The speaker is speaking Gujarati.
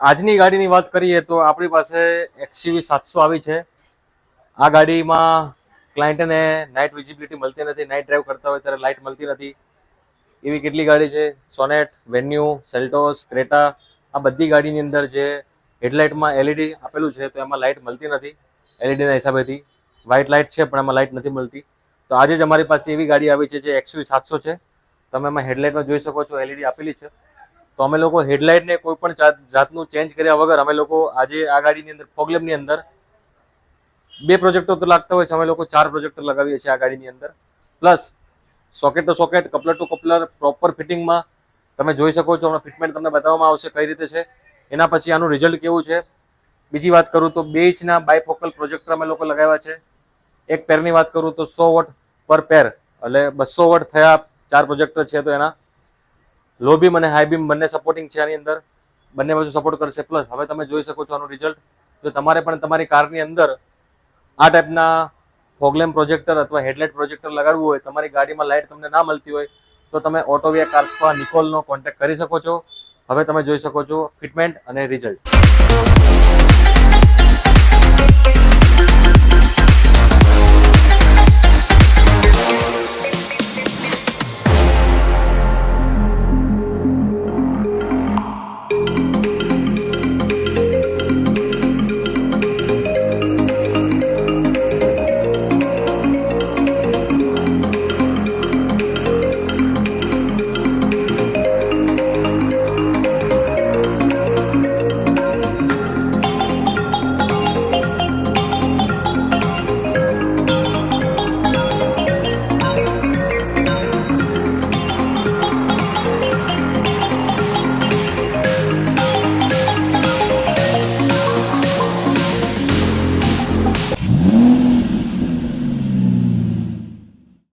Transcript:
આજની ગાડીની વાત કરીએ તો આપણી પાસે એક્સયુવી સાતસો આવી છે. આ ગાડીમાં ક્લાયન્ટને નાઇટ વિઝિબિલિટી મળતી નથી નાઇટ ડ્રાઈવ કરતા હોય ત્યારે લાઇટ મળતી નથી. એવી કેટલી ગાડી છે? સોનેટ વેન્યુ સેલ્ટોસ ક્રેટા આ બધી ગાડીની અંદર જે હેડલાઇટમાં એલઈડી આપેલું છે તો એમાં લાઇટ મળતી નથી એલઈડીના હિસાબેથી. વ્હાઇટ લાઇટ છે પણ એમાં લાઇટ નથી મળતી. તો આજે જ અમારી પાસે એવી ગાડી આવી છે જે એક્સયુવી સાતસો છે. તમે એમાં હેડલાઇટમાં જોઈ શકો છો એલઈડી આપેલી છે. તો અમે લોકો હેડલાઇટને કોઈ પણ જાત- જાતનું ચેન્જ કર્યા વગર અમે લોકો આજે આ ગાડીની અંદર પ્રોબ્લેમની અંદર બે પ્રોજેક્ટર તો લાગતા હોય છે, અમે લોકો ચાર પ્રોજેક્ટર લગાવીએ છીએ આ ગાડીની અંદર. Plus socket to socket coupler to coupler proper ફિટિંગમાં તમે જોઈ શકો છો, હમણાં ફિટમેન્ટ તમને બતાવવામાં આવશે કઈ રીતે છે. એના પછી આનું રિઝલ્ટ કેવું છે? બીજી વાત કરું તો બે ઇંચના બાયફોકલ પ્રોજેક્ટર અમે લોકો લગાવ્યા છે. એક પેરની વાત કરું તો સો વોટ પર પેર એટલે બસો વોટ થયા ચાર પ્રોજેક્ટર છે તો એના. લો બીમ અને હાઈ બીમ બંને સપોર્ટિંગ છે આની અંદર. બંને બાજુ સપોર્ટ કરશે. પ્લસ હવે તમે જોઈ શકો છો આનું રિઝલ્ટ જો તમારે પણ તમારી કારની અંદર આ ટાઈપના ફોગલેમ પ્રોજેક્ટર અથવા હેડલાઇટ પ્રોજેક્ટર લગાડવું હોય, તમારી ગાડીમાં લાઇટ તમને ના મળતી હોય, તો તમે ઓટોવિયા કાર્સપા નિકોલનો કોન્ટેક્ટ કરી શકો છો. હવે તમે જોઈ શકો છો ફિટમેન્ટ અને રિઝલ્ટ